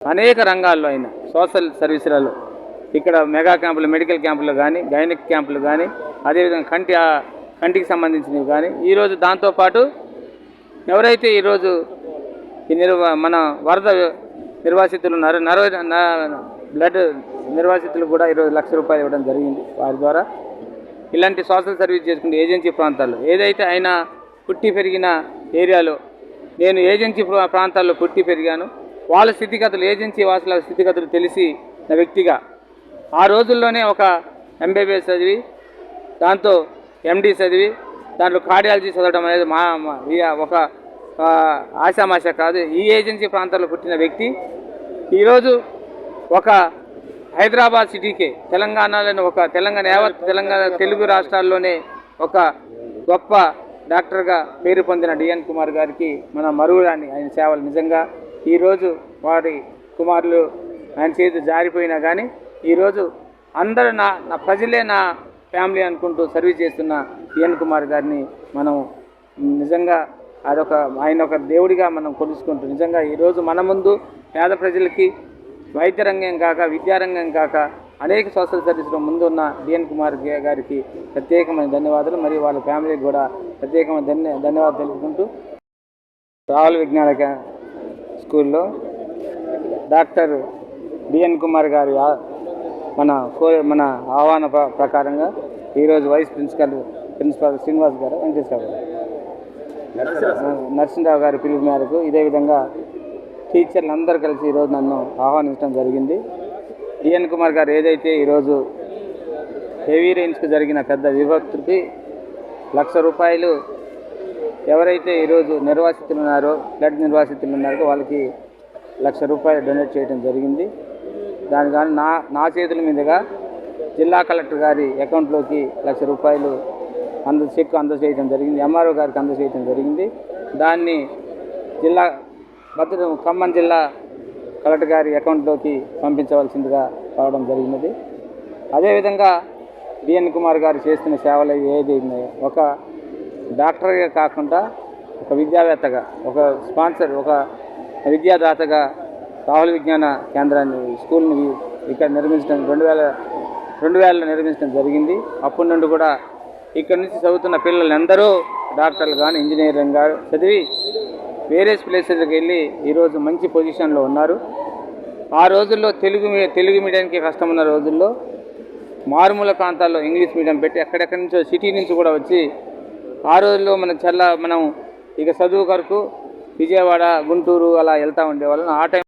అనేక రంగాల్లో అయినా సోషల్ సర్వీసులలో ఇక్కడ మెగా క్యాంపులు మెడికల్ క్యాంపులు కానీ గైనిక్ క్యాంపులు కానీ అదేవిధంగా కంటి కంటికి సంబంధించినవి కానీ ఈరోజు దాంతోపాటు ఎవరైతే ఈరోజు ఈ నిర్వ మన వరద నిర్వాసితులు ఉన్నారో నరవ న- బ్లడ్ నిర్వాసితులు కూడా ఈరోజు లక్ష రూపాయలు ఇవ్వడం జరిగింది వారి ద్వారా. ఇలాంటి సోషల్ సర్వీస్ చేసుకుంటే ఏజెన్సీ ప్రాంతాల్లో ఏదైతే ఆయన పుట్టి పెరిగిన ఏరియాలో నేను ఏజెన్సీ ప్రా- ప్రాంతాల్లో పుట్టి పెరిగాను. వాళ్ళ స్థితిగతులు ఏజెన్సీ వాసుల స్థితిగతులు తెలిసి నా వ్యక్తిగా ఆ రోజుల్లోనే ఒక ఎంబీబీఎస్ చదివి దాంతో ఎండి చదివి దాంట్లో కార్డియాలజీ చదవడం అనేది మా మా- ఒక ఆ, ఆశామాష కాదు. ఈ ఏజెన్సీ ప్రాంతాల్లో పుట్టిన వ్యక్తి. ఈరోజు ఒక హైదరాబాద్ సిటీకే తెలంగాణలోని ఒక తెలంగాణ యావత్ తెలంగాణ తెలుగు రాష్ట్రాల్లోనే ఒక గొప్ప డాక్టర్గా పేరు పొందిన డిఎన్ కుమార్ గారికి మన మరువురాని ఆయన సేవలు నిజంగా. ఈరోజు వారి కుమారులు ఆయన చేతి జారిపోయినా కానీ ఈరోజు అందరూ నా నా ప్రజలే నా ఫ్యామిలీ అనుకుంటూ సర్వీస్ చేస్తున్న డిఎన్ కుమార్ గారిని మనం నిజంగా అదొక ఆయన ఒక దేవుడిగా మనం కొలుసుకుంటూ నిజంగా ఈరోజు మన ముందు పేద ప్రజలకి వైద్య రంగం కాక విద్యారంగం కాక అనేక సోషల్ సర్వీస్లో ముందున్న డిఎన్ కుమార్ గారికి ప్రత్యేకమైన ధన్యవాదాలు. మరియు వాళ్ళ ఫ్యామిలీకి కూడా ప్రత్యేకమైన ధన్య ధన్యవాదాలు తెలుపుకుంటూ రావుల విజ్ఞాన స్కూల్లో డాక్టర్ డిఎన్ కుమార్ గారి మన కో మన ఆహ్వాన ప్రకారంగా ఈరోజు వైస్ ప్రిన్సిపల్ ప్రిన్సిపాల్ శ్రీనివాస్ గారు వెంకటేశ్వర గారు. నరసింహరావు గారి పిలుపు మేరకు ఇదే విధంగా టీచర్లు అందరూ కలిసి ఈరోజు నన్ను ఆహ్వానించడం జరిగింది. డిఎన్ కుమార్ గారు ఏదైతే ఈరోజు హెవీ రేంజ్కి జరిగిన పెద్ద విభక్తికి లక్ష రూపాయలు ఎవరైతే ఈరోజు నిర్వాసితులు ఉన్నారో బ్లడ్ నిర్వాసితులు ఉన్నారో వాళ్ళకి లక్ష రూపాయలు డొనేట్ చేయడం జరిగింది. దాని కానీ నా నా చేతుల మీదుగా జిల్లా కలెక్టర్ గారి అకౌంట్లోకి లక్ష రూపాయలు అంద చెక్ అందజేయడం జరిగింది. ఎంఆర్ఓ గారికి అందజేయడం జరిగింది. దాన్ని జిల్లా మద్దతు ఖమ్మం జిల్లా కలెక్టర్ గారి అకౌంట్లోకి పంపించవలసిందిగా రావడం జరిగినది. అదేవిధంగా డిఎన్ కుమార్ గారు చేస్తున్న సేవలు ఏది ఒక డాక్టర్గా కాకుండా ఒక విద్యావేత్తగా ఒక స్పాన్సర్ ఒక విద్యాదాతగా రాహుల్ విజ్ఞాన కేంద్రాన్ని స్కూల్ని ఇక్కడ నిర్మించడం రెండు వేల రెండు వేలలో నిర్మించడం జరిగింది. అప్పటి నుండి కూడా ఇక్కడ నుంచి చదువుతున్న పిల్లలందరూ డాక్టర్లు కానీ ఇంజనీరింగ్ గారు చదివి వేరే ప్లేసెస్కి వెళ్ళి ఈరోజు మంచి పొజిషన్లో ఉన్నారు. ఆ రోజుల్లో తెలుగు తెలుగు మీడియానికి కష్టం ఉన్న రోజుల్లో మారుమూల ప్రాంతాల్లో ఇంగ్లీష్ మీడియం పెట్టి ఎక్కడెక్కడి నుంచో సిటీ నుంచి కూడా వచ్చి ఆ రోజుల్లో మన చల్ల మనం ఇక చదువు కొరకు విజయవాడ గుంటూరు అలా వెళ్తూ ఉండేవాళ్ళం. ఆ టైం